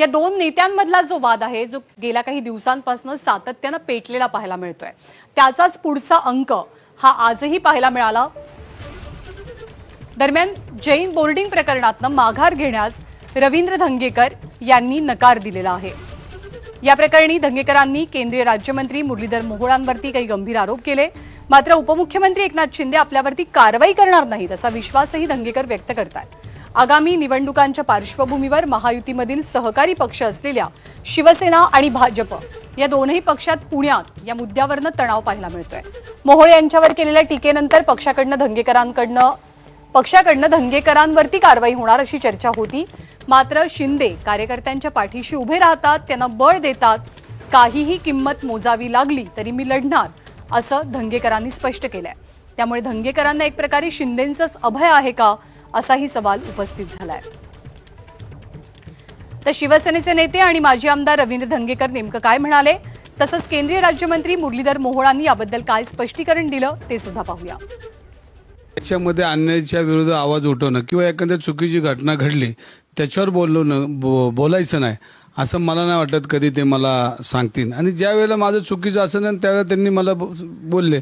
या दोन नेत्यांमधला जो वाद आहे जो गेल्या काही दिवसांपासून सातत्यानं पेटलेला पाहायला मिळतोय त्याचाच पुढचा अंक हा आजही पाहायला मिळाला. दरम्यान जैन बोर्डिंग प्रकरणातनं माघार घेण्यास रवींद्र धंगेकर यांनी नकार दिलेला आहे. या प्रकरणी धंगेकरांनी केंद्रीय राज्यमंत्री मुरलीधर मोहोळांवरती काही गंभीर आरोप केले. मात्र उपमुख्यमंत्री एकनाथ शिंदे आपल्यावरती कारवाई करणार नाहीत असा विश्वासही धंगेकर व्यक्त करतात आगामी निवडणुकांच्या पार्श्वभूमीवर महायुतीमधील सहकारी पक्ष असलेल्या शिवसेना आणि भाजप या दोनही पक्षात पुण्यात या मुद्द्यावरनं तणाव पाहायला मिळतोय. मोहोळे यांच्यावर केलेल्या टीकेनंतर पक्षाकडनं धंगेकरांकडनं पक्षाकडनं धंगेकरांवरती कारवाई होणार अशी चर्चा होती. मात्र शिंदे कार्यकर्त्यांच्या पाठीशी उभे राहतात त्यांना बळ देतात. काहीही किंमत मोजावी लागली तरी मी लढणार असं धंगेकरांनी स्पष्ट केलंय. त्यामुळे धंगेकरांना एक प्रकारे शिंदेंचंच अभय आहे का? असाही सवाल उपस्थित झालाय. तर शिवसेनेचे नेते आणि माजी आमदार रवींद्र धंगेकर नेमकं काय म्हणाले? तसंच केंद्रीय राज्यमंत्री मुरलीधर मोहोळांनी याबद्दल काय स्पष्टीकरण दिलं ते सुद्धा पाहूया. त्याच्यामध्ये अन्यायाच्या विरुद्ध आवाज उठवणं किंवा एखाद्या चुकीची घटना घडली त्याच्यावर बोललो न बो- बोलायचं नाही असं मला नाही वाटत कधी ते मला सांगतील. आणि ज्या वेळेला माझं चुकीचं असेल नाही त्यावेळेला त्यांनी मला बोलले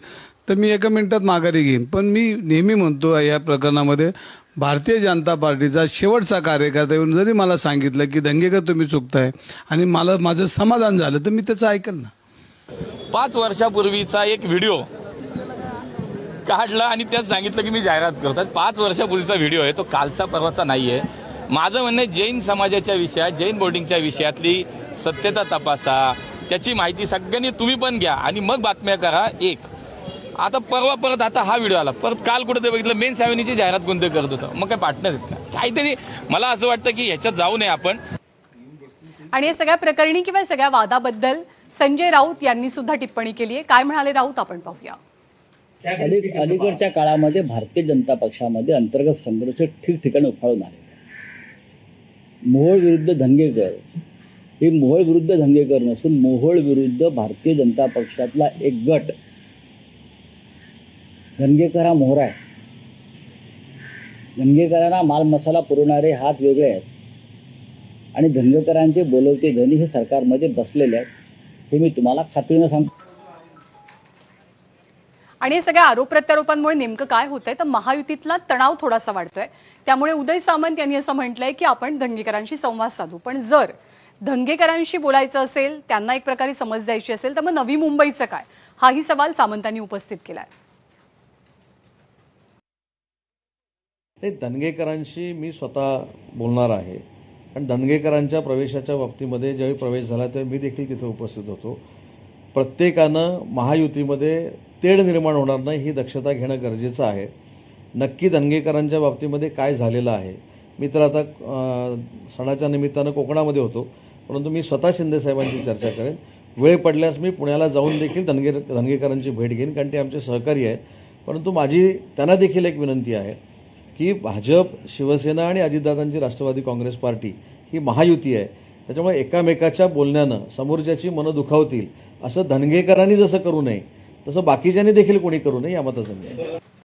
तर मी एका मिनिटात माघारी घेईन. पण मी नेहमी म्हणतो या प्रकरणामध्ये भारतीय जनता पार्टीचा शेवटचा कार्यकर्ता येऊन जरी मला सांगितलं की दंगेकर तुम्ही चुकताय आणि मला माझं समाधान झालं तर मी त्याचं ऐकल ना. पाच वर्षापूर्वीचा एक व्हिडिओ काढला आणि त्यात सांगितलं की मी जाहिरात करतो पाच वर्षापूर्वीचा व्हिडिओ आहे तो कालचा परवाचा आहे माझं म्हणणं जैन समाजाच्या विषयात जैन बोर्डिंगच्या विषयातली सत्यता तपासा. त्याची माहिती सगळ्यांनी तुम्ही पण घ्या आणि मग बातम्या करा. एक आता परवा परत आता हा व्हिडिओ आला. परत काल कुठे ते बघितलं मेन सॅव्हनीची जाहिरात कोणते करत होतं. मग काय पार्टनर आहेत का? काहीतरी मला असं वाटतं की ह्याच्यात जाऊ नये आपण. आणि या सगळ्या प्रकरणी किंवा सगळ्या वादाबद्दल संजय राऊत यांनी सुद्धा टिप्पणी केली आहे. काय म्हणाले राऊत? आपण पाहूया. अली अलीकडच्या काळामध्ये भारतीय जनता पक्षामध्ये अंतर्गत संघर्ष ठिकठिकाणी उफाळून आले. मोहोळ विरुद्ध धंगेकर हे मोहोळ विरुद्ध धंगेकर नसून मोहोळ विरुद्ध भारतीय जनता पक्षातला एक गट धंगेकर हा मोहरा आहे. धंगेकरांना माल मसाला पुरवणारे हात वेगळे आहेत. आणि धनगेकरांचे बोलवते धनी हे सरकारमध्ये बसलेले आहेत. हे मी तुम्हाला खात्रीनं सांगतो. आणि या सगळ्या आरोप प्रत्यारोपांमुळे नेमकं काय होतंय? तर महायुतीतला तणाव थोडासा वाढतोय. त्यामुळे उदय सामंत यांनी असं म्हटलंय की आपण धंगेकरांशी संवाद साधू. पण जर धंगेकरांशी बोलायचं असेल त्यांना एक प्रकारे समज द्यायची असेल तर मग नवी मुंबईचं काय? हाही सवाल सामंतांनी उपस्थित केलाय. नाही दणगेकरांशी मी स्वतः बोलणार आहे. आणि दणगेकरांच्या प्रवेशाच्या बाबतीमध्ये ज्यावेळी प्रवेश झाला त्यावेळी मी देखील तिथे उपस्थित होतो. प्रत्येकानं महायुतीमध्ये तेढ निर्माण होणार नाही ही दक्षता घेणं गरजेचं आहे. नक्की दणगेकरांच्या बाबतीमध्ये काय झालेलं आहे? मी तर आता सणाच्या निमित्तानं कोकणामध्ये होतो परंतु मी स्वतः शिंदेसाहेबांची चर्चा करेन. वेळ पडल्यास मी पुण्याला जाऊन देखील धनगे धनगेकरांची भेट घेईन कारण ते आमचे सहकारी आहेत. परंतु माझी त्यांना देखील एक विनंती आहे. की भाजप शिवसेना आणि अजितदादांची राष्ट्रवादी काँग्रेस पार्टी ही महायुती आहे. त्याच्यामुळे एकामेकाच्या बोलण्यानं समोरच्याची मनं दुखावतील असं धनगेकरांनी जसं करू नये तसं बाकीच्यांनी देखील कोणी करू नये या मताचं